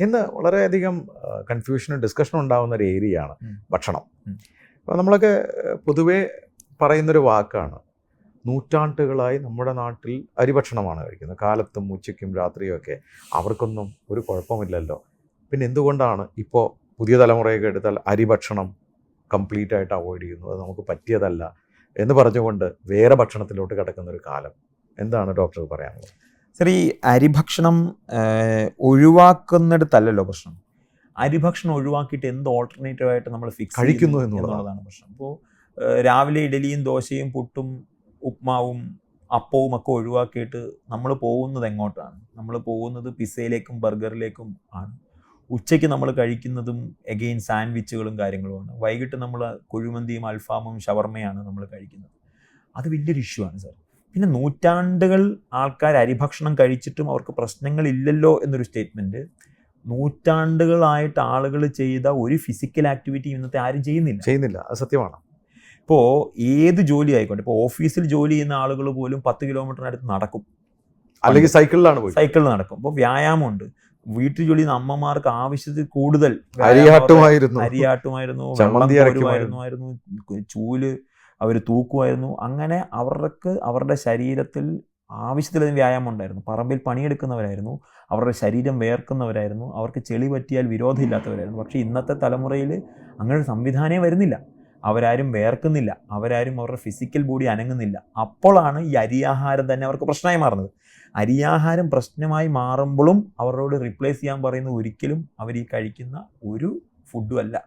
ഇന്ന് വളരെയധികം കൺഫ്യൂഷനും ഡിസ്കഷനും ഉണ്ടാകുന്ന ഒരു ഏരിയയാണ് ഭക്ഷണം. അപ്പോൾ നമ്മളൊക്കെ പൊതുവേ പറയുന്നൊരു വാക്കാണ്. നൂറ്റാണ്ടുകളായി നമ്മുടെ നാട്ടിൽ അരിഭക്ഷണമാണ് കഴിക്കുന്നത്. കാലത്തും ഉച്ചയ്ക്കും രാത്രിയും ഒക്കെ അവർക്കൊന്നും ഒരു കുഴപ്പമില്ലല്ലോ. പിന്നെ എന്തുകൊണ്ടാണ് ഇപ്പോൾ പുതിയ തലമുറയൊക്കെ എടുത്താൽ അരിഭക്ഷണം കംപ്ലീറ്റ് ആയിട്ട് അവോയ്ഡ് ചെയ്യുന്നു അത് നമുക്ക് പറ്റിയതല്ല എന്ന് പറഞ്ഞുകൊണ്ട് വേറെ ഭക്ഷണത്തിലോട്ട് കിടക്കുന്ന ഒരു കാലം. എന്താണ് ഡോക്ടർ പറയാനുള്ളത്? സർ ഈ അരിഭക്ഷണം ഒഴിവാക്കുന്നിടത്തല്ലല്ലോ പ്രശ്നം. അരിഭക്ഷണം ഒഴിവാക്കിയിട്ട് എന്ത് ഓൾട്ടർനേറ്റീവ് ആയിട്ട് നമ്മൾ ഫിക്സ് കഴിക്കുന്നു. എന്നുള്ളതാണ് പ്രശ്നം. അപ്പോൾ രാവിലെ ഇഡലിയും ദോശയും പുട്ടും ഉപ്മാവും അപ്പവും ഒക്കെ ഒഴിവാക്കിയിട്ട് നമ്മൾ പോകുന്നത് എങ്ങോട്ടാണ്? നമ്മൾ പോകുന്നത് പിസയിലേക്കും ബർഗറിലേക്കും ആണ്. ഉച്ചയ്ക്ക് നമ്മൾ കഴിക്കുന്നതും എഗെയിൻ സാൻഡ്വിച്ചുകളും കാര്യങ്ങളുമാണ്. വൈകിട്ട് നമ്മൾ കുഴിമന്തിയും അൽഫാമും ഷവർമയാണ് നമ്മൾ കഴിക്കുന്നത്. അത് വലിയൊരു ഇഷ്യൂ ആണ് സാർ പിന്നെ നൂറ്റാണ്ടുകൾ ആൾക്കാർ അരിഭക്ഷണം കഴിച്ചിട്ടും അവർക്ക് പ്രശ്നങ്ങളില്ലല്ലോ എന്നൊരു സ്റ്റേറ്റ്മെന്റ് നൂറ്റാണ്ടുകളായിട്ട് ആളുകൾ ചെയ്ത ഒരു ഫിസിക്കൽ ആക്ടിവിറ്റി ഇന്നത്തെ ആരും ചെയ്യുന്നില്ല. ചെയ്യുന്നില്ല. അത് സത്യമാണ്. ഇപ്പോൾ ഏത് ജോലി ആയിക്കോട്ടെ ഇപ്പോൾ ഓഫീസിൽ ജോലി ചെയ്യുന്ന ആളുകൾ പോലും പത്ത് കിലോമീറ്ററിനടുത്ത് നടക്കും. അല്ലെങ്കിൽ സൈക്കിളിലാണ് പോയി. സൈക്കിളിൽ നടക്കും. അപ്പോൾ വ്യായാമമുണ്ട്. വീട്ടിൽ ജോലി ചെയ്യുന്ന അമ്മമാർക്ക് ആവശ്യത്തിൽ കൂടുതൽ അരിയാട്ടുമായിരുന്നു. അരിയാട്ടുമായിരുന്നു ചൂൽ അവർ തൂക്കുമായിരുന്നു. അങ്ങനെ അവർക്ക് അവരുടെ ശരീരത്തിൽ ആവശ്യത്തിലധികം വ്യായാമം ഉണ്ടായിരുന്നു. പറമ്പിൽ പണിയെടുക്കുന്നവരായിരുന്നു. അവരുടെ ശരീരം വേർക്കുന്നവരായിരുന്നു. അവർക്ക് ചെളി പറ്റിയാൽ വിരോധമില്ലാത്തവരായിരുന്നു. പക്ഷേ ഇന്നത്തെ തലമുറയിൽ അങ്ങനെ സംവിധാനമേ വരുന്നില്ല. അവരാരും വേർക്കുന്നില്ല. അവരാരും അവരുടെ ഫിസിക്കൽ ബോഡി അനങ്ങുന്നില്ല. അപ്പോഴാണ് ഈ അരിയാഹാരം തന്നെ അവർക്ക് പ്രശ്നമായി മാറുന്നത്. അരിയാഹാരം പ്രശ്നമായി മാറുമ്പോഴും അവരോട് റിപ്ലേസ് ചെയ്യാൻ പറയുന്നത് ഒരിക്കലും അവർ ഈ കഴിക്കുന്ന ഒരു ഫുഡും അല്ല.